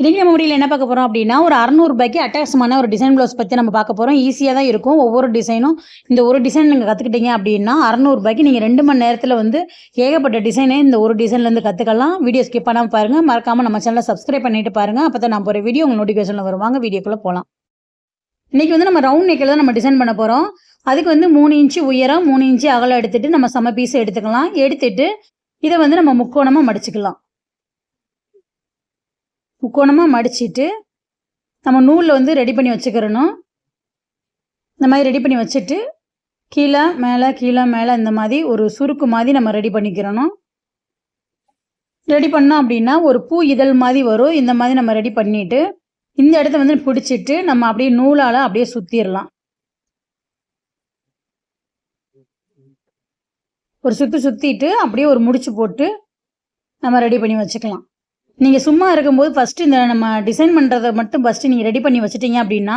இன்னைக்கு நம்ம முடியல என்ன பார்க்க போறோம் அப்படின்னா ஒரு அறநூறுபாய்க்கு அட்டாசமான ஒரு டிசைன் ப்ளவுஸ் பற்றி நம்ம பார்க்க போகிறோம் ஈஸியாக தான் இருக்கும். ஒவ்வொரு டிசைனும் இந்த ஒரு டிசைன் நீங்கள் கற்றுக்கிட்டீங்க அப்படின்னா அறநூறுபாய்க்கு நீங்கள் ரெண்டு மணி நேரத்தில் வந்து ஏகப்பட்ட டிசைனே இந்த ஒரு டிசைன்லேருந்து கற்றுக்கலாம் வீடியோ ஸ்கிப் பண்ணாமல் பாருங்கள் மறக்காமல் நம்ம சேனலை சப்ஸ்கிரைப் பண்ணிட்டு பாருங்கள் அப்போ தான் நான் போகிற வீடியோ உங்கள் நோட்டிஃபிகேஷனில் வருவாங்க. வீடியோக்குள்ளே போகலாம் இன்றைக்கி வந்து நம்ம ரவுண்ட் நெக்கில் தான் நம்ம டிசைன் பண்ண போகிறோம் அதுக்கு வந்து மூணு இன்ச்சு உயரம் மூணு இன்ச்சு அகலம் எடுத்துட்டு நம்ம சம பீஸ் எடுத்துக்கலாம். எடுத்துட்டு இதை வந்து நம்ம முக்கோணமாக மடிச்சுக்கலாம். முக்கோணமாக மடிச்சிட்டு நம்ம நூலில் வந்து ரெடி பண்ணி வச்சுக்கிறணும். இந்த மாதிரி ரெடி பண்ணி வச்சுட்டு கீழே மேலே கீழே மேலே இந்த மாதிரி ஒரு சுருக்கு மாதிரி நம்ம ரெடி பண்ணிக்கிறணும். ரெடி பண்ணோம் அப்படின்னா ஒரு பூ இதழ் மாதிரி வரும். இந்த மாதிரி நம்ம ரெடி பண்ணிட்டு இந்த இடத்த வந்து பிடிச்சிட்டு நம்ம அப்படியே நூலால் அப்படியே சுற்றிடலாம் ஒரு சுற்று சுற்றிட்டு அப்படியே ஒரு முடிச்சு போட்டு நம்ம ரெடி பண்ணி வச்சுக்கலாம். நீங்கள் சும்மா இருக்கும்போது ஃபஸ்ட்டு இந்த நம்ம டிசைன் பண்ணுறதை மட்டும் ஃபஸ்ட்டு நீங்கள் ரெடி பண்ணி வச்சிட்டீங்க அப்படின்னா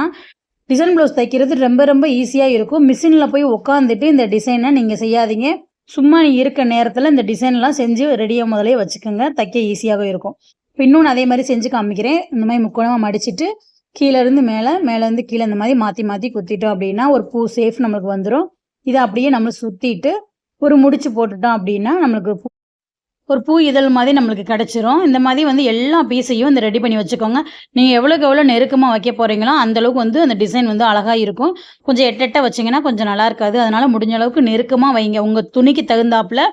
டிசைன் ப்ளவுஸ் தைக்கிறது ரொம்ப ரொம்ப ஈஸியாக இருக்கும். மிஷினில் போய் உட்காந்துட்டு இந்த டிசைனை நீங்கள் செய்யாதீங்க. சும்மா நீ இருக்க நேரத்தில் இந்த டிசைன்லாம் செஞ்சு ரெடியாக முதலே வச்சுக்கோங்க. தைக்க ஈஸியாக இருக்கும். இப்போ இன்னொன்று அதே மாதிரி செஞ்சு காமிக்கிறேன். இந்த மாதிரி முக்கோணமாக மடிச்சிட்டு கீழேருந்து மேலே மேலேருந்து கீழே இந்த மாதிரி மாற்றி மாற்றி குத்திட்டோம் அப்படின்னா ஒரு பூ சேஃப் நம்மளுக்கு வந்துடும் இதை அப்படியே நம்ம சுற்றிட்டு ஒரு முடிச்சு போட்டுட்டோம் அப்படின்னா நம்மளுக்கு பூ- ஒரு பூ இதழ் மாதிரி நம்மளுக்கு கிடச்சிரும். இந்த மாதிரி வந்து எல்லா பீஸையும் இந்த ரெடி பண்ணி வச்சுக்கோங்க. நீங்கள் எவ்வளோக்கு எவ்வளோ நெருக்கமாக வைக்க போகிறீங்களோ அந்த அளவுக்கு வந்து அந்த டிசைன் வந்து அழகாக இருக்கும். கொஞ்சம் எட்டெட்ட வச்சிங்கன்னா கொஞ்சம் நல்லா இருக்காது. அதனால் முடிஞ்ச அளவுக்கு நெருக்கமாக வைங்க. உங்கள் துணிக்கு தகுந்தாப்புல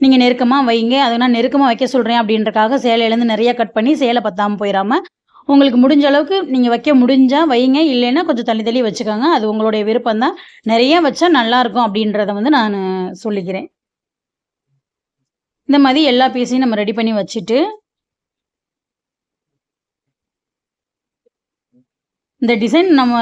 நீங்கள் நெருக்கமாக வைங்க. அதை நான் நெருக்கமாக வைக்க சொல்கிறேன் அப்படின்றக்காக சேலையிலேருந்து நிறைய கட் பண்ணி சேலை பத்தாமல் போயிடாமல் உங்களுக்கு முடிஞ்ச அளவுக்கு நீங்கள் வைக்க முடிஞ்சால் வைங்க. இல்லைன்னா கொஞ்சம் தள்ளி தள்ளி வச்சுக்கோங்க. அது உங்களுடைய விருப்பம் தான் நிறைய வச்சா நல்லாயிருக்கும் அப்படின்றத வந்து நான் சொல்லிக்கிறேன். இந்த மாதிரி எல்லா பீஸையும் நம்ம ரெடி பண்ணி வச்சுட்டு இந்த டிசைன் நம்ம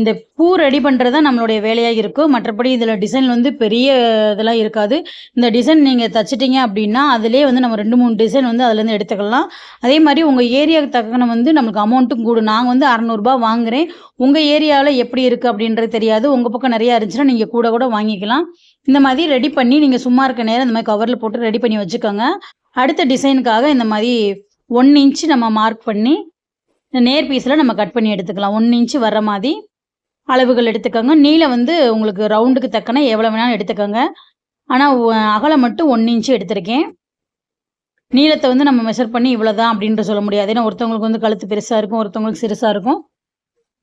இந்த பூ ரெடி பண்ணுறது தான் நம்மளுடைய வேலையாக இருக்கும் மற்றபடி இதில் டிசைன் வந்து பெரிய இதெல்லாம் இருக்காது. இந்த டிசைன் நீங்கள் தச்சிட்டிங்க அப்படின்னா அதிலே வந்து நம்ம ரெண்டு மூணு டிசைன் வந்து அதுலேருந்து எடுத்துக்கலாம். அதே மாதிரி உங்கள் ஏரியாவுக்கு தக்கன வந்து நம்மளுக்கு அமௌண்ட்டும் கூடும். நாங்கள் வந்து அறநூறுபா வாங்குகிறேன் உங்கள் ஏரியாவில் எப்படி இருக்குது அப்படின்றது தெரியாது. உங்கள் பக்கம் நிறையா இருந்துச்சுன்னா நீங்கள் கூட கூட வாங்கிக்கலாம். இந்த மாதிரி ரெடி பண்ணி நீங்கள் சும்மா இருக்க நேரம் இந்த மாதிரி கவரில் போட்டு ரெடி பண்ணி வச்சுக்கோங்க. அடுத்த டிசைனுக்காக இந்த மாதிரி ஒன் இன்ச்சு நம்ம மார்க் பண்ணி இந்த நேர் பீஸில் நம்ம கட் பண்ணி எடுத்துக்கலாம். ஒன் இன்ச்சு வர மாதிரி. அளவுகள் எடுத்துக்கோங்க. நீளம் வந்து உங்களுக்கு ரவுண்டுக்கு தக்கன எவ்வளோ வேணாலும் எடுத்துக்கோங்க. ஆனால் அகலம் மட்டும் ஒன் இன்ச்சு எடுத்திருக்கேன். நீளத்தை வந்து நம்ம மெஷர் பண்ணி இவ்வளோதான் அப்படின்ட்டு சொல்ல முடியாது. ஏன்னா ஒருத்தவங்களுக்கு வந்து கழுத்து பெருசாக இருக்கும் ஒருத்தவங்களுக்கு சிறுசாக இருக்கும்.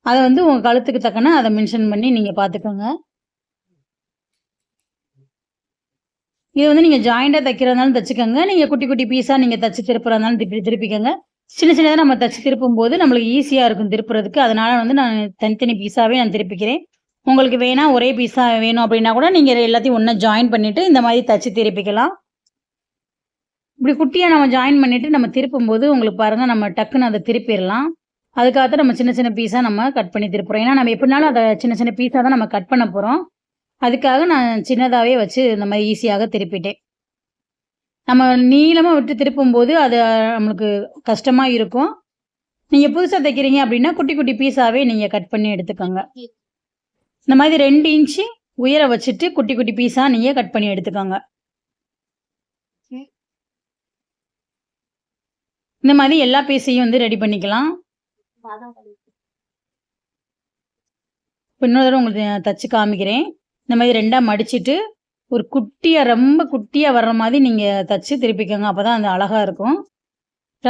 அதை வந்து உங்கள் கழுத்துக்கு தக்கன அதை மென்ஷன் பண்ணி நீங்கள் பார்த்துக்கோங்க. இது வந்து நீங்கள் ஜாயிண்டாக தைக்கிறதுனாலும் தைச்சிக்கோங்க. நீங்கள் குட்டி குட்டி பீஸாக நீங்கள் தச்சு திருப்புறதுனாலும் திருப்பி திருப்பிக்கோங்க. சின்ன சின்னதாக நம்ம தச்சு திருப்பும் போது நம்மளுக்கு ஈஸியாக இருக்கும் திருப்புறதுக்கு. அதனால வந்து நான் தனித்தனி பீஸாகவே நான் திருப்பிக்கிறேன். உங்களுக்கு வேணால் ஒரே பீஸாக வேணும் அப்படின்னா கூட நீங்கள் எல்லாத்தையும் ஒன்றா ஜாயின் பண்ணிவிட்டு இந்த மாதிரி தச்சு திருப்பிக்கலாம். இப்படி குட்டியாக நம்ம ஜாயின் பண்ணிவிட்டு நம்ம திருப்பும் போது உங்களுக்கு பாருங்கள் நம்ம டக்குன்னு அதை திருப்பிடலாம். அதுக்காக நம்ம சின்ன சின்ன பீஸாக நம்ம கட் பண்ணி திருப்புறோம். ஏன்னா நம்ம எப்படினாலும் அதை சின்ன சின்ன பீஸாக தான் நம்ம கட் பண்ண போகிறோம் அதுக்காக நான் சின்னதாகவே வச்சு இந்த மாதிரி ஈஸியாக திருப்பிட்டேன். நம்ம நீளமாக விட்டு திருப்பும்போது அது நம்மளுக்கு கஷ்டமாக இருக்கும். நீங்கள் புதுசாக தைக்கிறீங்க அப்படின்னா குட்டி குட்டி பீஸாகவே நீங்கள் கட் பண்ணி எடுத்துக்கோங்க. இந்த மாதிரி ரெண்டு இன்ச்சு உயர வச்சுட்டு குட்டி குட்டி பீஸாக நீங்கள் கட் பண்ணி எடுத்துக்கோங்க. இந்த மாதிரி எல்லா பீஸையும் வந்து ரெடி பண்ணிக்கலாம். இன்னொரு தடவை உங்களுக்கு நான் தச்சு காமிக்கிறேன். இந்த மாதிரி ரெண்டாக மடிச்சிட்டு ஒரு குட்டியாக ரொம்ப குட்டியாக வர்ற மாதிரி நீங்கள் தச்சு திருப்பிக்கோங்க. அப்போ தான் அது அழகாக இருக்கும்.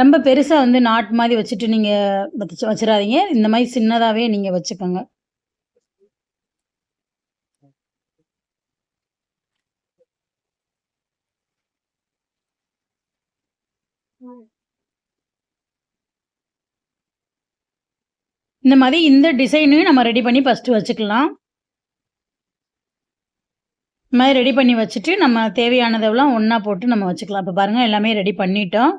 ரொம்ப பெருசாக வந்து நாட் மாதிரி வச்சுட்டு நீங்கள் வச்சு வச்சிடாதீங்க. இந்த மாதிரி சின்னதாகவே நீங்கள் வச்சுக்கோங்க. இந்த மாதிரி இந்த டிசைனையும் நம்ம ரெடி பண்ணி ஃபஸ்ட்டு வச்சுக்கலாம். இந்த மாதிரி ரெடி பண்ணி வச்சுட்டு நம்ம தேவையானதெல்லாம் ஒன்றா போட்டு நம்ம வச்சுக்கலாம். இப்போ பாருங்கள் எல்லாமே ரெடி பண்ணிட்டோம்.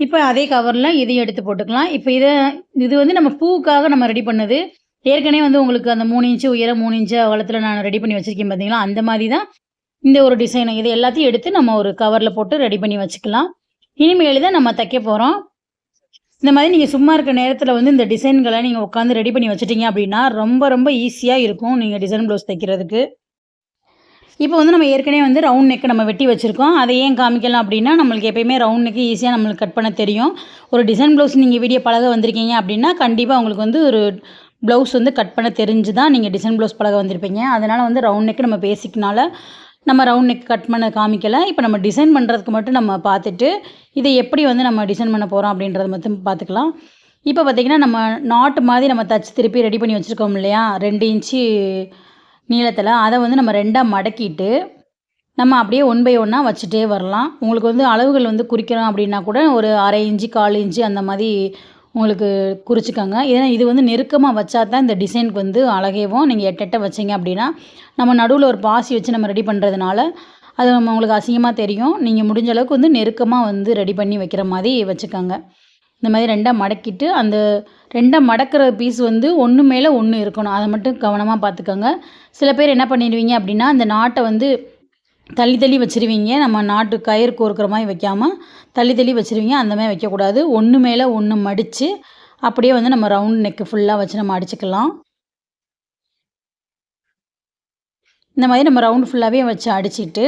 இப்போ அதே கவரில் இதையும் எடுத்து போட்டுக்கலாம். இப்போ இதை இது வந்து நம்ம பூவுக்காக நம்ம ரெடி பண்ணது. ஏற்கனவே வந்து உங்களுக்கு அந்த மூணு இன்ச்சு உயரம் மூணு இன்ச்சு அகலத்தில் நான் ரெடி பண்ணி வச்சுருக்கேன் பார்த்தீங்களா அந்த மாதிரி தான் இந்த ஒரு டிசைனை இது எல்லாத்தையும் எடுத்து நம்ம ஒரு கவரில் போட்டு ரெடி பண்ணி வச்சுக்கலாம். இனிமேல் தான் நம்ம தைக்க போகிறோம் இந்த மாதிரி நீங்கள் சும்மா இருக்க நேரத்தில் வந்து இந்த டிசைன்களை நீங்கள் உட்காந்து ரெடி பண்ணி வச்சுட்டீங்க அப்படின்னா ரொம்ப ரொம்ப ஈஸியாக இருக்கும். நீங்கள் டிசைன் ப்ளவுஸ் தைக்கிறதுக்கு. இப்போ வந்து நம்ம ஏற்கனவே வந்து ரவுண்ட் நெக் நம்ம வெட்டி வச்சுருக்கோம். அதை ஏன் காமிக்கலாம் அப்படின்னா நம்மளுக்கு எப்பயுமே ரவுண்ட் நெக்கு ஈஸியாக நம்மளுக்கு கட் பண்ண தெரியும். ஒரு டிசைன் ப்ளவுஸ் நீங்கள் வீடியோ பழக வந்திருக்கீங்க அப்படின்னா கண்டிப்பாக உங்களுக்கு வந்து ஒரு ப்ளவுஸ் வந்து கட் பண்ண தெரிஞ்சு தான் நீங்கள் டிசைன் ப்ளவுஸ் பழக வந்திருப்பீங்க. அதனால் வந்து ரவுண்ட் நெக் நம்ம பேசிக்கனால நம்ம ரவுண்ட் நெக் கட் பண்ண காமிக்கலை. இப்போ நம்ம டிசைன் பண்ணுறதுக்கு மட்டும் நம்ம பார்த்துட்டு இதை எப்படி வந்து நம்ம டிசைன் பண்ண போகிறோம் அப்படின்றத மட்டும் பார்த்துக்கலாம். இப்போ பார்த்திங்கன்னா நம்ம நாட்டு மாதிரி நம்ம தச்சு திருப்பி ரெடி பண்ணி வச்சுருக்கோம் இல்லையா? ரெண்டு இன்ச்சு நீளத்தில் அதை வந்து நம்ம ரெண்டாக மடக்கிட்டு நம்ம அப்படியே ஒன் பை ஒன்னாக வச்சுட்டே வரலாம். உங்களுக்கு வந்து அளவுகள் வந்து குறிக்கணும் அப்படின்னா கூட ஒரு அரை இன்ச்சு கால் இன்ச்சு அந்த மாதிரி உங்களுக்கு குறிச்சிக்கோங்க. ஏன்னா இது வந்து நெருக்கமாக வச்சா தான் இந்த டிசைனுக்கு வந்து அழகேவும் நீங்கள் எட்டெட்ட வச்சிங்க அப்படின்னா நம்ம நடுவில் ஒரு பாசி வச்சு நம்ம ரெடி பண்ணுறதுனால அது நம்ம உங்களுக்கு அசிங்கமாக தெரியும். நீங்கள் முடிஞ்ச அளவுக்கு வந்து நெருக்கமாக வந்து ரெடி பண்ணி வைக்கிற மாதிரி வச்சுக்கோங்க. இந்த மாதிரி ரெண்டாக மடக்கிட்டு அந்த ரெண்டாக மடக்கிற பீஸ் வந்து ஒன்று மேலே ஒன்று இருக்கணும். அதை மட்டும் கவனமாக பார்த்துக்கோங்க சில பேர் என்ன பண்ணிடுவீங்க அப்படின்னா அந்த நாட்டை வந்து தள்ளி தள்ளி வச்சுருவீங்க. நம்ம நாட்டு கயிறு கோர்க்குற மாதிரி வைக்காமல் தள்ளி தள்ளி வச்சுருவீங்க. அந்த மாதிரி வைக்கக்கூடாது. ஒன்று மேலே ஒன்று மடித்து அப்படியே வந்து நம்ம ரவுண்ட் நெக்கு ஃபுல்லாக வச்சு நம்ம அடிச்சுக்கலாம். இந்த மாதிரி நம்ம ரவுண்ட் ஃபுல்லாகவே வச்சு அடிச்சுட்டு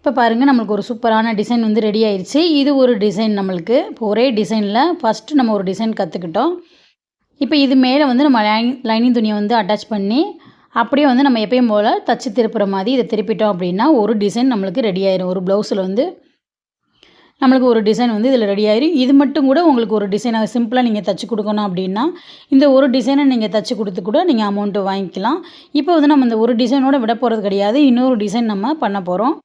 இப்போ பாருங்கள் நம்மளுக்கு ஒரு சூப்பரான டிசைன் வந்து ரெடி ஆயிடுச்சு இது ஒரு டிசைன் நம்மளுக்கு. இப்போ ஒரே டிசைனில் ஃபஸ்ட்டு நம்ம ஒரு டிசைன் கற்றுக்கிட்டோம் இப்போ இது மேலே வந்து நம்ம லைன் லைனிங் துணியை வந்து அட்டாச் பண்ணி அப்படியே வந்து நம்ம எப்பயும் போல் தச்சு திருப்புற மாதிரி இதை திருப்பிட்டோம் அப்படின்னா ஒரு டிசைன் நம்மளுக்கு ரெடி ஆயிரும். ஒரு ப்ளவுஸில் வந்து நம்மளுக்கு ஒரு டிசைன் வந்து இதில் ரெடி ஆயிரும். இது மட்டும் கூட உங்களுக்கு ஒரு டிசைனாக சிம்பிளாக நீங்கள் தச்சு கொடுக்கணும் அப்படின்னா இந்த ஒரு டிசைனை நீங்கள் தச்சு கொடுத்து கூட நீங்கள் அமௌண்ட்டு வாங்கிக்கலாம். இப்போ வந்து நம்ம இந்த ஒரு டிசைனோட விட போகிறது கிடையாது. இன்னொரு டிசைன் நம்ம பண்ண போகிறோம்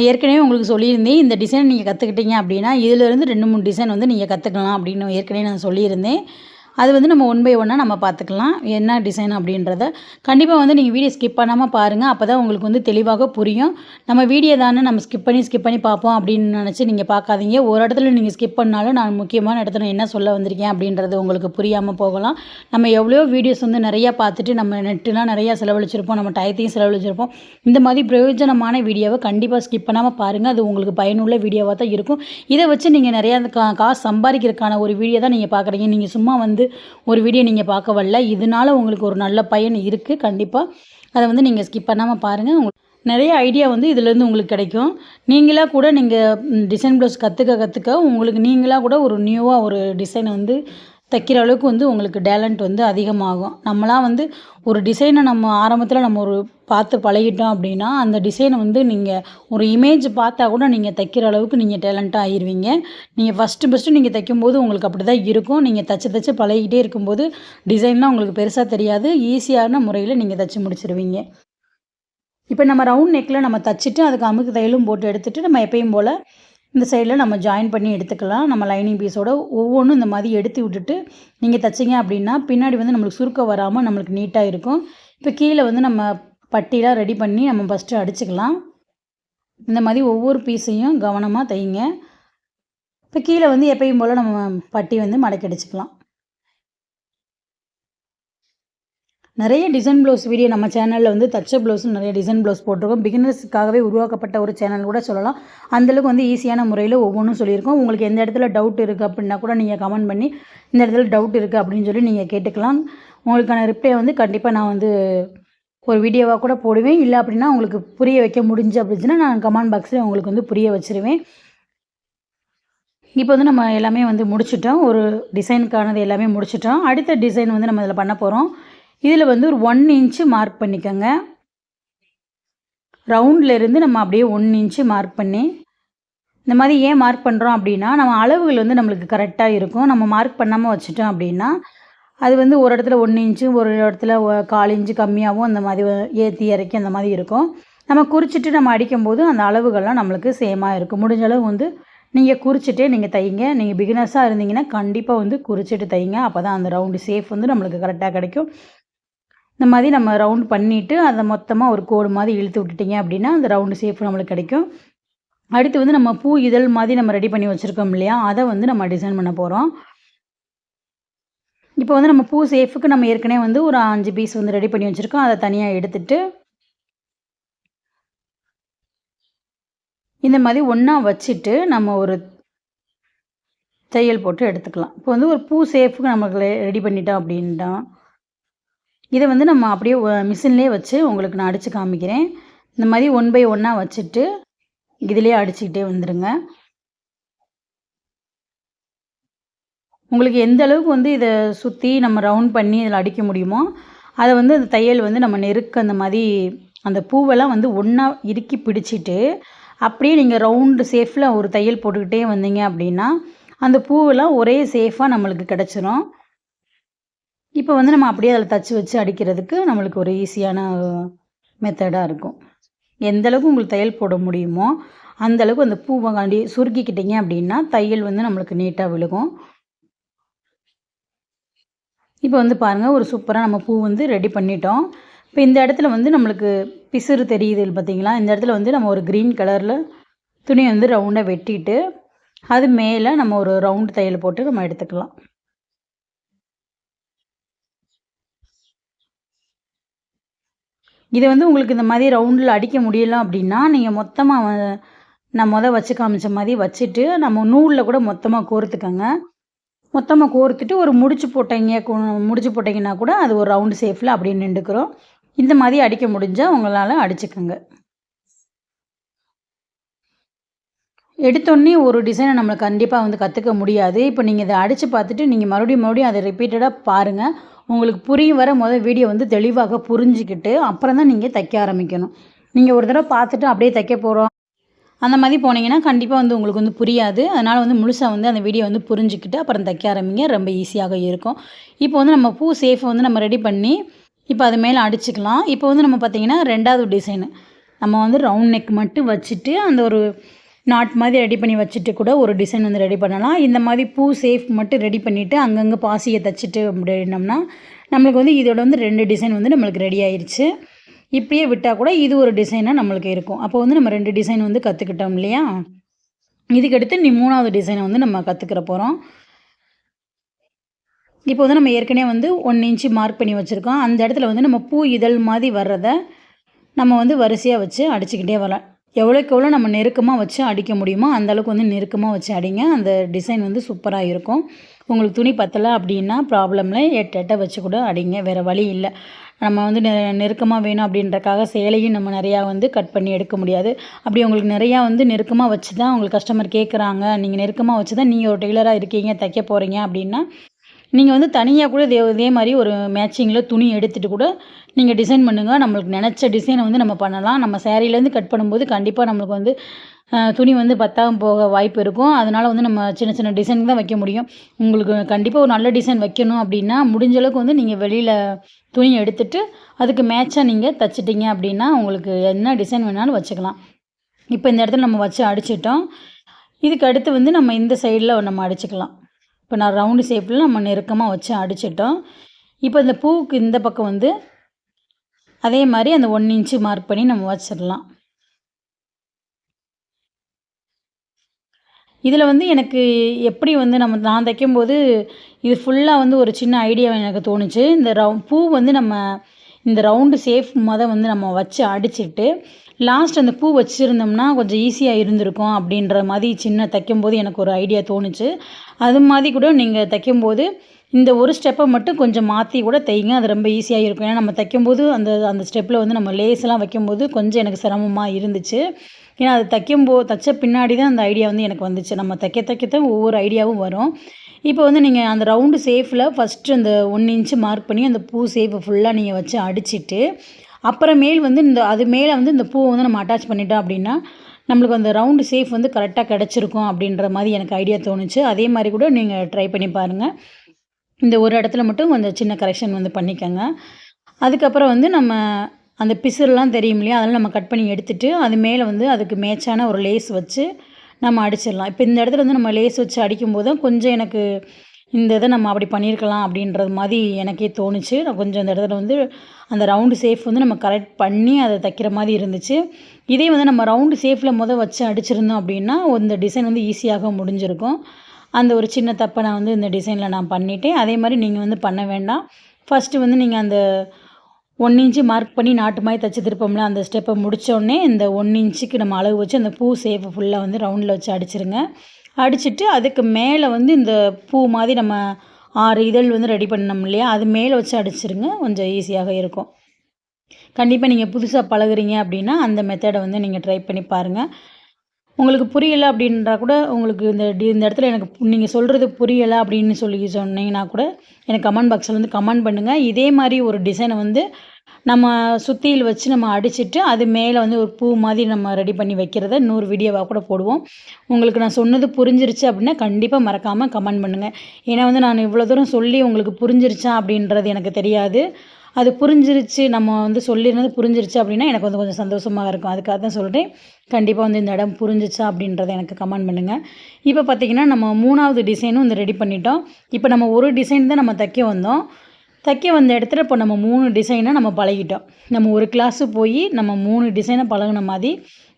ஏற்கனவே உங்களுக்கு சொல்லியிருந்தேன் இந்த டிசைன் நீங்கள் கற்றுக்கிட்டீங்க அப்படின்னா இதிலேருந்து ரெண்டு மூணு டிசைன் வந்து நீங்கள் கற்றுக்கலாம் அப்படின்னு ஏற்கனவே நான் சொல்லியிருந்தேன். அது வந்து நம்ம ஒன் பை ஒன்னாக நம்ம பார்த்துக்கலாம். என்ன டிசைன் அப்படின்றத கண்டிப்பாக வந்து நீங்கள் வீடியோ ஸ்கிப் பண்ணாமல் பாருங்கள் அப்போ தான் உங்களுக்கு வந்து தெளிவாக புரியும். நம்ம வீடியோ தானே நம்ம ஸ்கிப் பண்ணி ஸ்கிப் பண்ணி பார்ப்போம் அப்படின்னு நினச்சி நீங்கள் பார்க்காதீங்க. ஒரு இடத்துல நீங்கள் ஸ்கிப் பண்ணாலும் நான் முக்கியமான இடத்துல என்ன சொல்ல வந்திருக்கேன் அப்படின்றது உங்களுக்கு புரியாமல் போகலாம். நம்ம எவ்வளோ வீடியோஸ் வந்து நிறையா பார்த்துட்டு நம்ம நெட்டுலாம் நிறையா செலவழிச்சிருப்போம். நம்ம டயத்தையும் செலவழிச்சிருப்போம். இந்த மாதிரி பிரயோஜனமான வீடியோவை கண்டிப்பாக ஸ்கிப் பண்ணாமல் பாருங்கள் அது உங்களுக்கு பயனுள்ள வீடியோவாக தான் இருக்கும். இதை வச்சு நீங்கள் நிறையா கா காசு சம்பாதிக்கிறதுக்கான ஒரு வீடியோ தான் நீங்கள் பார்க்குறீங்க. நீங்கள் சும்மா வந்து ஒரு வீடியோ நீங்கள் பார்க்க வரல. இதனால் உங்களுக்கு ஒரு நல்ல பயன் இருக்குது கண்டிப்பாக அதை வந்து நீங்கள் ஸ்கிப் பண்ணாமல் பாருங்கள் உங்களுக்கு நிறைய ஐடியா வந்து இதுலேருந்து உங்களுக்கு கிடைக்கும். நீங்களாக கூட நீங்கள் டிசைன் ப்ளவுஸ் கற்றுக்க கற்றுக்க உங்களுக்கு நீங்களாக கூட ஒரு நியூவாக ஒரு டிசைனை வந்து தைக்கிற அளவுக்கு வந்து உங்களுக்கு டேலண்ட் வந்து அதிகமாகும். நம்மளாம் வந்து ஒரு டிசைனை நம்ம ஆரம்பத்தில் நம்ம ஒரு பார்த்து பழகிட்டோம் அப்படின்னா அந்த டிசைனை வந்து நீங்கள் ஒரு இமேஜ் பார்த்தா கூட நீங்கள் தைக்கிற அளவுக்கு நீங்கள் டேலண்ட்டாக ஆயிடுவீங்க நீங்கள் ஃபஸ்ட்டு ஃபஸ்ட்டு நீங்கள் தைக்கும்போது உங்களுக்கு அப்படி தான் இருக்கும். நீங்கள் தச்சு தச்சு பழகிட்டே இருக்கும்போது டிசைன்லாம் உங்களுக்கு பெருசாக தெரியாது. ஈஸியான முறையில் நீங்கள் தச்சு முடிச்சிருவீங்க. இப்போ நம்ம ரவுண்ட் நெக்கில் நம்ம தச்சுட்டு அதுக்கு அமுக்கு தையலும் போட்டு எடுத்துகிட்டு நம்ம எப்பயும் போல் இந்த சைடில் நம்ம ஜாயின் பண்ணி எடுத்துக்கலாம். நம்ம லைனிங் பீஸோட ஒவ்வொன்றும் இந்த மாதிரி எடுத்து விட்டுட்டு நீங்கள் தைச்சிங்க அப்படின்னா பின்னாடி வந்து நம்மளுக்கு சுருக்கம் வராமல் நம்மளுக்கு நீட்டாக இருக்கும். இப்போ கீழே வந்து நம்ம பட்டிலாம் ரெடி பண்ணி நம்ம ஃபஸ்ட்டு அடிச்சுக்கலாம். இந்த மாதிரி ஒவ்வொரு பீஸையும் கவனமாக தைங்க. இப்போ கீழே வந்து எப்பயும் போல் நம்ம பட்டி வந்து மடக்கி அடிச்சுக்கலாம். நிறைய டிசைன் ப்ளவுஸ் வீடியோ நம்ம சேனலில் வந்து தச்ச ப்ளவுஸும் நிறைய டிசைன் ப்ளவுஸ் போட்டிருக்கோம். பிகினர்ஸுக்காகவே உருவாக்கப்பட்ட ஒரு சேனல் கூட சொல்லலாம். அந்தளவுக்கு வந்து ஈஸியான முறையில் ஒவ்வொன்றும் சொல்லியிருக்கோம். உங்களுக்கு எந்த இடத்துல டவுட் இருக்குது அப்படின்னா கூட நீங்கள் கமெண்ட் பண்ணி இந்த இடத்துல டவுட் இருக்குது அப்படின்னு சொல்லி நீங்கள் கேட்டுக்கலாம். உங்களுக்கான ரிப்ளை வந்து கண்டிப்பாக நான் வந்து ஒரு வீடியோவாக கூட போடுவேன். இல்லை அப்படின்னா உங்களுக்கு புரிய வைக்க முடிஞ்சு அப்படின்னா நான் கமெண்ட் பாக்ஸில் உங்களுக்கு வந்து புரிய வச்சுருவேன். இப்போ வந்து நம்ம எல்லாமே வந்து முடிச்சிட்டோம். ஒரு டிசைனுக்கானது எல்லாமே முடிச்சிட்டோம். அடுத்த டிசைன் வந்து நம்ம இதில் பண்ண போகிறோம் இதில் வந்து ஒரு ஒன் இன்ச்சு மார்க் பண்ணிக்கோங்க. ரவுண்ட்லேருந்து நம்ம அப்படியே ஒன் இன்ச்சு மார்க் பண்ணி இந்த மாதிரி ஏன் மார்க் பண்ணுறோம் அப்படின்னா நம்ம அளவுகள் வந்து நம்மளுக்கு கரெக்டாக இருக்கும். நம்ம மார்க் பண்ணாமல் வச்சுட்டோம் அப்படின்னா அது வந்து ஒரு இடத்துல ஒன்று இன்ச்சு ஒரு இடத்துல கால் இன்ச்சு கம்மியாகவும் அந்த மாதிரி ஏற்றி இறக்கி அந்த மாதிரி இருக்கும். நம்ம குறிச்சிட்டு நம்ம அடிக்கும்போது அந்த அளவுகள்லாம் நம்மளுக்கு சேமாக இருக்கும். முடிஞ்ச அளவு வந்து நீங்கள் குறிச்சிட்டே நீங்கள் தைங்க. நீங்கள் பிகினர்ஸாக இருந்தீங்கன்னா கண்டிப்பாக வந்து குறிச்சிட்டு தைங்க. அப்போ தான் அந்த ரவுண்டு சேஃப் வந்து நம்மளுக்கு கரெக்டாக கிடைக்கும். இந்த மாதிரி நம்ம ரவுண்ட் பண்ணிவிட்டு அதை மொத்தமாக ஒரு கோடு மாதிரி இழுத்து விட்டுட்டிங்க அப்படின்னா அந்த ரவுண்டு சேஃப் நம்மளுக்கு கிடைக்கும். அடுத்து வந்து நம்ம பூ இதழ் மாதிரி நம்ம ரெடி பண்ணி வச்சுருக்கோம் இல்லையா? அதை வந்து நம்ம டிசைன் பண்ண போகிறோம் இப்போ வந்து நம்ம பூ சேஃபுக்கு நம்ம ஏற்கனவே வந்து ஒரு அஞ்சு பீஸ் வந்து ரெடி பண்ணி வச்சுருக்கோம். அதை தனியாக எடுத்துட்டு இந்த மாதிரி ஒன்றா வச்சுட்டு நம்ம ஒரு தையல் போட்டு எடுத்துக்கலாம். இப்போ வந்து ஒரு பூ சேஃபுக்கு நமக்கு ரெடி பண்ணிட்டோம் அப்படின்ட்டோம் இதை வந்து நம்ம அப்படியே மிஷின்லேயே வச்சு உங்களுக்கு நான் அடித்து காமிக்கிறேன். இந்த மாதிரி ஒன் பை ஒன்னாக வச்சுட்டு இதிலே அடிச்சுக்கிட்டே வந்துடுங்க உங்களுக்கு எந்த அளவுக்கு வந்து இதை சுற்றி நம்ம ரவுண்ட் பண்ணி இதில் அடிக்க முடியுமோ அதை வந்து அந்த தையல் வந்து நம்ம நெருக்க அந்த மாதிரி அந்த பூவெல்லாம் வந்து ஒன்றா இறுக்கி பிடிச்சிட்டு அப்படியே நீங்கள் ரவுண்டு சேஃபில் ஒரு தையல் போட்டுக்கிட்டே வந்தீங்க அப்படின்னா அந்த பூவெல்லாம் ஒரே சேஃபாக நம்மளுக்கு கிடச்சிரும். இப்போ வந்து நம்ம அப்படியே அதில் தச்சு வச்சு அடிக்கிறதுக்கு நம்மளுக்கு ஒரு ஈஸியான மெத்தடாக இருக்கும். எந்த அளவுக்கு உங்களுக்கு தையல் போட முடியுமோ அந்த அளவுக்கு அந்த பூவை காண்டி சுருக்கிக்கிட்டீங்க அப்படின்னா தையல் வந்து நம்மளுக்கு நீட்டாக விழுகும். இப்போ வந்து பாருங்கள் ஒரு சூப்பராக நம்ம பூ வந்து ரெடி பண்ணிட்டோம். இப்போ இந்த இடத்துல வந்து நம்மளுக்கு பிசுறு தெரியுது பார்த்தீங்களா இந்த இடத்துல வந்து நம்ம ஒரு க்ரீன் கலரில் துணியை வந்து ரவுண்டாக வெட்டிட்டு அது மேலே நம்ம ஒரு ரவுண்டு தையல் போட்டு நம்ம எடுத்துக்கலாம். இது வந்து உங்களுக்கு இந்த மாதிரி ரவுண்டில் அடிக்க முடியலாம் அப்படின்னா நீங்கள் மொத்தமாக நான் மொதல் வச்சு காமிச்ச மாதிரி வச்சுட்டு நம்ம நூலில் கூட மொத்தமாக கோர்த்துக்கோங்க. மொத்தமாக கோர்த்துட்டு ஒரு முடிச்சு போட்டீங்க முடிச்சு போட்டிங்கன்னா கூட அது ஒரு ரவுண்டு சேஃபில் அப்படியே நின்றுக்கிறோம். இந்த மாதிரி அடிக்க முடிஞ்சால் உங்களால் அடிச்சுக்கோங்க. எடுத்தோடனே ஒரு டிசைனை நம்மளை கண்டிப்பாக வந்து கற்றுக்க முடியாது. இப்போ நீங்கள் இதை அடித்து பார்த்துட்டு நீங்கள் மறுபடியும் மறுபடியும் அதை ரிப்பீட்டடாக பாருங்கள் உங்களுக்கு புரியும் வர முதல் வீடியோ வந்து தெளிவாக புரிஞ்சுக்கிட்டு அப்புறம் தான் நீங்கள் தைக்க ஆரம்பிக்கணும். நீங்கள் ஒரு தடவை பார்த்துட்டு அப்படியே தைக்க போகிறோம் அந்த மாதிரி போனீங்கன்னா கண்டிப்பாக வந்து உங்களுக்கு வந்து புரியாது. அதனால் வந்து முழுசாக வந்து அந்த வீடியோ வந்து புரிஞ்சுக்கிட்டு அப்புறம் தைக்க ஆரம்பிங்க. ரொம்ப ஈஸியாக இருக்கும். இப்போ வந்து நம்ம பூ சேஃபை வந்து நம்ம ரெடி பண்ணி இப்போ அது மேலே அடிச்சுக்கலாம். இப்போ வந்து நம்ம பார்த்திங்கன்னா ரெண்டாவது டிசைனு நம்ம வந்து ரவுண்ட் நெக் மட்டும் வச்சுட்டு அந்த ஒரு நாட் மாதிரி ரெடி பண்ணி வச்சுட்டு கூட ஒரு டிசைன் வந்து ரெடி பண்ணலாம். இந்த மாதிரி பூ சேஃப் மட்டும் ரெடி பண்ணிவிட்டு அங்கங்கே பாசியை தைச்சிட்டு அப்படின்னோம்னா நம்மளுக்கு வந்து இதோட வந்து ரெண்டு டிசைன் வந்து நம்மளுக்கு ரெடி ஆயிடுச்சு இப்படியே விட்டால் கூட இது ஒரு டிசைனாக நம்மளுக்கு இருக்கும். அப்போ வந்து நம்ம ரெண்டு டிசைன் வந்து கற்றுக்கிட்டோம் இல்லையா? இதுக்கடுத்து நீ மூணாவது டிசைனை வந்து நம்ம கற்றுக்கிற போகிறோம் இப்போ வந்து நம்ம ஏற்கனவே வந்து ஒன் இன்ச்சு மார்க் பண்ணி வச்சுருக்கோம். அந்த இடத்துல வந்து நம்ம பூ இதழ் மாதிரி வர்றதை நம்ம வந்து வரிசையாக வச்சு அடிச்சுக்கிட்டே வரலாம். எவ்வளோக்கு எவ்வளோ நம்ம நெருக்கமாக வச்சு அடிக்க முடியுமோ அந்தளவுக்கு வந்து நெருக்கமாக வச்சு அடிங்க. அந்த டிசைன் வந்து சூப்பராக இருக்கும். உங்களுக்கு துணி பத்தலை அப்படின்னா ப்ராப்ளமில் எட்ட எட்ட வச்சு கூட அடிங்க. வேறு வழி இல்லை. நம்ம வந்து நெ நெருக்கமாக வேணும் அப்படின்றக்காக சேலையும் நம்ம நிறையா வந்து கட் பண்ணி எடுக்க முடியாது. அப்படி உங்களுக்கு நிறையா வந்து நெருக்கமாக வச்சு தான் உங்களுக்கு கஸ்டமர் கேட்குறாங்க நீங்கள் நெருக்கமாக வச்சு தான் நீங்கள் ஒரு டெய்லராக இருக்கீங்க தைக்க போகிறீங்க அப்படின்னா நீங்கள் வந்து தனியாக கூட இதே இதே மாதிரி ஒரு மேட்சிங்கில் துணி எடுத்துகிட்டு கூட நீங்கள் டிசைன் பண்ணுங்கள் நம்மளுக்கு நினச்ச டிசைனை வந்து நம்ம பண்ணலாம். நம்ம சேரீலேருந்து கட் பண்ணும்போது கண்டிப்பாக நம்மளுக்கு வந்து துணி வந்து பத்தாம் போக வாய்ப்பு இருக்கும். அதனால் வந்து நம்ம சின்ன சின்ன டிசைனுக்கு தான் வைக்க முடியும். உங்களுக்கு கண்டிப்பாக ஒரு நல்ல டிசைன் வைக்கணும் அப்படின்னா முடிஞ்ச அளவுக்கு வந்து நீங்கள் வெளியில் துணி எடுத்துகிட்டு அதுக்கு மேட்சாக நீங்கள் தைச்சிட்டிங்க அப்படின்னா உங்களுக்கு என்ன டிசைன் வேணாலும் வச்சுக்கலாம். இப்போ இந்த இடத்துல நம்ம வச்சு அடிச்சிட்டோம். இதுக்கு அடுத்து வந்து நம்ம இந்த சைடில் நம்ம அடிச்சுக்கலாம். இப்போ நான் ரவுண்டு ஷேப்பில் நம்ம நெருக்கமாக வச்சு அடிச்சிட்டோம். இப்போ இந்த பூவுக்கு இந்த பக்கம் வந்து அதே மாதிரி அந்த ஒன் இன்ச்சு மார்க் பண்ணி நம்ம வச்சிடலாம். இதில் வந்து எனக்கு எப்படி வந்து நம்ம நான் தைக்கும்போது இது ஃபுல்லாக வந்து ஒரு சின்ன ஐடியா எனக்கு தோணுச்சு. இந்த ரவு பூ வந்து நம்ம இந்த ரவுண்டு சேஃப் மொதல் வந்து நம்ம வச்சு அடிச்சுட்டு லாஸ்ட் அந்த பூ வச்சுருந்தோம்னா கொஞ்சம் ஈஸியாக இருந்திருக்கும் அப்படின்ற மாதிரி சின்ன தைக்கும்போது எனக்கு ஒரு ஐடியா தோணுச்சு. அது மாதிரி கூட நீங்கள் தைக்கும்போது இந்த ஒரு ஸ்டெப்பை மட்டும் கொஞ்சம் மாற்றி கூட தைங்க அது ரொம்ப ஈஸியாக இருக்கும். ஏன்னா நம்ம தைக்கும்போது அந்த அந்த ஸ்டெப்பில் வந்து நம்ம லேஸ்லாம் வைக்கும்போது கொஞ்சம் எனக்கு சிரமமாக இருந்துச்சு. ஏன்னா அது தைக்கும்போ தைச்ச பின்னாடி தான் அந்த ஐடியா வந்து எனக்கு வந்துச்சு. நம்ம தைக்க தைக்கத்தான் ஒவ்வொரு ஐடியாவும் வரும். இப்போ வந்து நீங்கள் அந்த ரவுண்டு சேஃபில் ஃபஸ்ட்டு அந்த ஒன் இன்ச்சு மார்க் பண்ணி அந்த பூ சேஃபை ஃபுல்லாக நீங்கள் வச்சு அடிச்சுட்டு அப்புறமேல் வந்து இந்த அது மேலே வந்து இந்த பூவை வந்து நம்ம அட்டாச் பண்ணிட்டோம் அப்படின்னா நம்மளுக்கு அந்த ரவுண்டு சேஃப் வந்து கரெக்டாக கிடச்சிருக்கும் அப்படின்ற மாதிரி எனக்கு ஐடியா தோணுச்சு. அதே மாதிரி கூட நீங்கள் ட்ரை பண்ணி பாருங்கள் இந்த ஒரு இடத்துல மட்டும் கொஞ்சம் சின்ன கரெக்ஷன் வந்து பண்ணிக்கோங்க. அதுக்கப்புறம் வந்து நம்ம அந்த பிசுறுலாம் தெரியும் இல்லையா? அதெல்லாம் நம்ம கட் பண்ணி எடுத்துகிட்டு அது மேலே வந்து அதுக்கு மேட்சான ஒரு லேஸ் வச்சு நம்ம அடிச்சிடலாம். இப்போ இந்த இடத்துல வந்து நம்ம லேஸ் வச்சு அடிக்கும்போது தான் கொஞ்சம் எனக்கு இந்த இதை நம்ம அப்படி பண்ணியிருக்கலாம் அப்படின்றது மாதிரி எனக்கே தோணுச்சு. நான் கொஞ்சம் அந்த இடத்துல வந்து அந்த ரவுண்டு சேஃப் வந்து நம்ம கரெக்ட் பண்ணி அதை தைக்கிற மாதிரி இருந்துச்சு. இதே வந்து நம்ம ரவுண்டு சேஃபில் முதல் வச்சு அடிச்சிருந்தோம் அப்படின்னா இந்த டிசைன் வந்து ஈஸியாக முடிஞ்சிருக்கும். அந்த ஒரு சின்ன தப்பை நான் வந்து இந்த டிசைனில் நான் பண்ணிட்டேன். அதே மாதிரி நீங்கள் வந்து பண்ண வேண்டாம். ஃபஸ்ட்டு வந்து நீங்கள் அந்த ஒன் இன்ச்சு மார்க் பண்ணி நாட்டு மாதிரி தைச்சி திருப்போம்ல அந்த ஸ்டெப்பை முடித்தோடனே இந்த ஒன் இன்ச்சுக்கு நம்ம அளவு வச்சு அந்த பூ சேஃபை ஃபுல்லாக வந்து ரவுண்டில் வச்சு அடிச்சிருங்க. அடிச்சுட்டு அதுக்கு மேலே வந்து இந்த பூ மாதிரி நம்ம ஆறு இதழ் வந்து ரெடி பண்ணோம் இல்லையா அது மேலே வச்சு அடிச்சிருங்க கொஞ்சம் ஈஸியாக இருக்கும். கண்டிப்பாக நீங்கள் புதுசாக பழகுறீங்க அப்படின்னா அந்த மெத்தடை வந்து நீங்கள் ட்ரை பண்ணி பாருங்கள் உங்களுக்கு புரியலை அப்படின்றா கூட உங்களுக்கு இந்த டி இந்த இடத்துல எனக்கு நீங்கள் சொல்கிறது புரியலை அப்படின்னு சொல்லி சொன்னீங்கன்னா கூட எனக்கு கமெண்ட் பாக்ஸில் வந்து கமெண்ட் பண்ணுங்கள் இதே மாதிரி ஒரு டிசைனை வந்து நம்ம சுத்தியில் வச்சு நம்ம அடிச்சுட்டு அது மேலே வந்து ஒரு பூ மாதிரி நம்ம ரெடி பண்ணி வைக்கிறத நூறு வீடியோவாக கூட போடுவோம். உங்களுக்கு நான் சொன்னது புரிஞ்சிருச்சு அப்படின்னா கண்டிப்பாக மறக்காமல் கமெண்ட் பண்ணுங்கள் ஏன்னா வந்து நான் இவ்வளோ தூரம் சொல்லி உங்களுக்கு புரிஞ்சிருச்சா அப்படின்றது எனக்கு தெரியாது. அது புரிஞ்சிருச்சு நம்ம வந்து சொல்லியிருந்தது புரிஞ்சிருச்சு அப்படின்னா எனக்கு வந்து கொஞ்சம் சந்தோஷமாக இருக்கும். அதுக்காக தான் சொல்கிறேன் கண்டிப்பாக வந்து இந்த இடம் புரிஞ்சிச்சா அப்படின்றத எனக்கு கமெண்ட் பண்ணுங்கள் இப்போ பார்த்திங்கன்னா நம்ம மூணாவது டிசைனும் வந்து ரெடி பண்ணிட்டோம். இப்போ நம்ம ஒரு டிசைன் தான் நம்ம தைக்க வந்தோம். தைக்க வந்த இடத்துல இப்போ நம்ம மூணு டிசைனை நம்ம பழகிட்டோம். நம்ம ஒரு கிளாஸு போய் நம்ம மூணு டிசைனை பழகின மாதிரி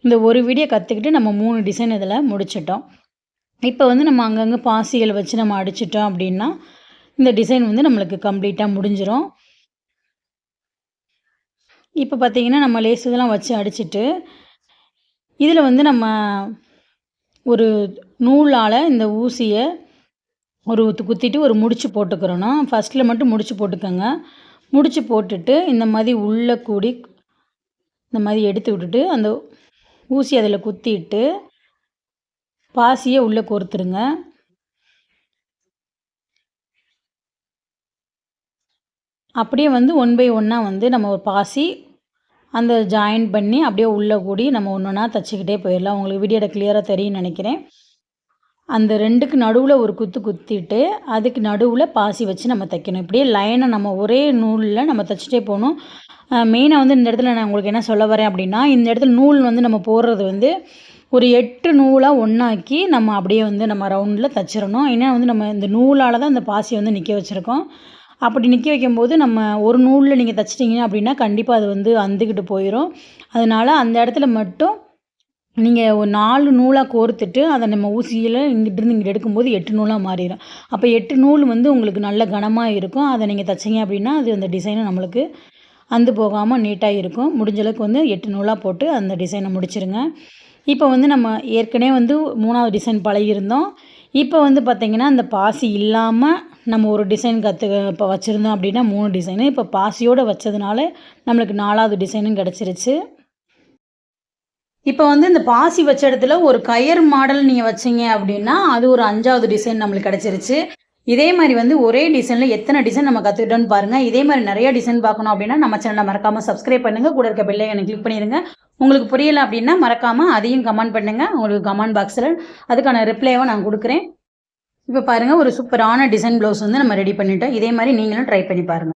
இந்த ஒரு வீடியோ கற்றுக்கிட்டு நம்ம மூணு டிசைன் இதில் முடிச்சிட்டோம். இப்போ வந்து நம்ம அங்கங்கே பாசிகள் வச்சு நம்ம அடிச்சிட்டோம் அப்படின்னா இந்த டிசைன் வந்து நம்மளுக்கு கம்ப்ளீட்டாக முடிஞ்சிடும் இப்போ பார்த்திங்கன்னா நம்ம லேஸ் இதெல்லாம் வச்சு அடிச்சிட்டு இதில் வந்து நம்ம ஒரு நூலால் இந்த ஊசியை ஒரு குத்திட்டு ஒரு முடிச்சு போட்டுக்கிறணும் ஃபஸ்ட்டில் மட்டும் முடிச்சு போட்டுக்கோங்க. முடிச்சு போட்டுட்டு இந்த மாதிரி உள்ளே கூடி இந்த மாதிரி எடுத்து விட்டுட்டு அந்த ஊசி அதில் குத்திட்டு பாசியை உள்ளே கோர்த்துருங்க. அப்படியே வந்து ஒன் பை ஒன்னாக வந்து நம்ம ஒரு பாசி அந்த ஜாயின் பண்ணி அப்படியே உள்ளே கூடி நம்ம ஒன்று ஒன்றா தைச்சிக்கிட்டே போயிடலாம். உங்களுக்கு வீடியோட கிளியராக தெரியும்னு நினைக்கிறேன். அந்த ரெண்டுக்கு நடுவில் ஒரு குத்து குத்திட்டு அதுக்கு நடுவில் பாசி வச்சு நம்ம தைக்கணும். இப்படியே லைனை நம்ம ஒரே நூலில் நம்ம தைச்சிட்டே போகணும். மெயினாக வந்து இந்த இடத்துல நான் உங்களுக்கு என்ன சொல்ல வரேன் அப்படின்னா இந்த இடத்துல நூல் வந்து நம்ம போடுறது வந்து ஒரு எட்டு நூலாக ஒன்றாக்கி நம்ம அப்படியே வந்து நம்ம ரவுண்டில் தைச்சிடணும். ஏன்னா வந்து நம்ம இந்த நூலால் தான் இந்த பாசியை வந்து நிற்க வச்சுருக்கோம். அப்படி நிற்க வைக்கும்போது நம்ம ஒரு நூலில் நீங்கள் தைச்சிட்டிங்க அப்படின்னா கண்டிப்பாக அது வந்து அந்துக்கிட்டு போயிடும் அதனால் அந்த இடத்துல மட்டும் நீங்கள் ஒரு நாலு நூலாக கோர்த்துட்டு அதை நம்ம ஊசியில் இங்கிட்டிருந்து இங்கிட்டு எடுக்கும்போது எட்டு நூலாக மாறிடும் அப்போ எட்டு நூல் வந்து உங்களுக்கு நல்ல கனமாக இருக்கும். அதை நீங்கள் தைச்சிங்க அப்படின்னா அது அந்த டிசைனை நம்மளுக்கு அந்து போகாமல் நீட்டாக இருக்கும். முடிஞ்சளவுக்கு வந்து எட்டு நூலாக போட்டு அந்த டிசைனை முடிச்சிருங்க. இப்போ வந்து நம்ம ஏற்கனவே வந்து மூணாவது டிசைன் பழகியிருந்தோம். இப்போ வந்து பார்த்திங்கன்னா அந்த பாசி இல்லாமல் நம்ம ஒரு டிசைன் கற்று இப்போ வச்சுருந்தோம் அப்படின்னா மூணு டிசைனு இப்போ பாசியோடு வச்சதுனால நம்மளுக்கு நாலாவது டிசைனும் கிடச்சிருச்சு. இப்போ வந்து இந்த பாசி வச்ச இடத்துல ஒரு கயர் மாடல் நீங்கள் வச்சிங்க அப்படின்னா அது ஒரு அஞ்சாவது டிசைன் நம்மளுக்கு கிடச்சிருச்சு. இதே மாதிரி வந்து ஒரே டிசைனில் எத்தனை டிசைன் நம்ம கற்றுக்கிட்டோன்னு பாருங்கள் இதே மாதிரி நிறைய டிசைன் பார்க்கணும் அப்படின்னா நம்ம சேனலை மறக்காமல் சப்ஸ்கிரைப் பண்ணுங்கள் கூட இருக்க பெல்லை எனக்கு கிளிக் பண்ணிடுங்க உங்களுக்கு புரியலை அப்படின்னா மறக்காமல் அதையும் கமெண்ட் பண்ணுங்கள் உங்களுக்கு கமெண்ட் பாக்ஸில் அதுக்கான ரிப்ளைவை நான் கொடுக்குறேன். இப்போ பாருங்கள் ஒரு சூப்பரான டிசைன் ப்ளவுஸ் வந்து நம்ம ரெடி பண்ணிட்டோம். இதே மாதிரி நீங்களும் ட்ரை பண்ணி பாருங்கள்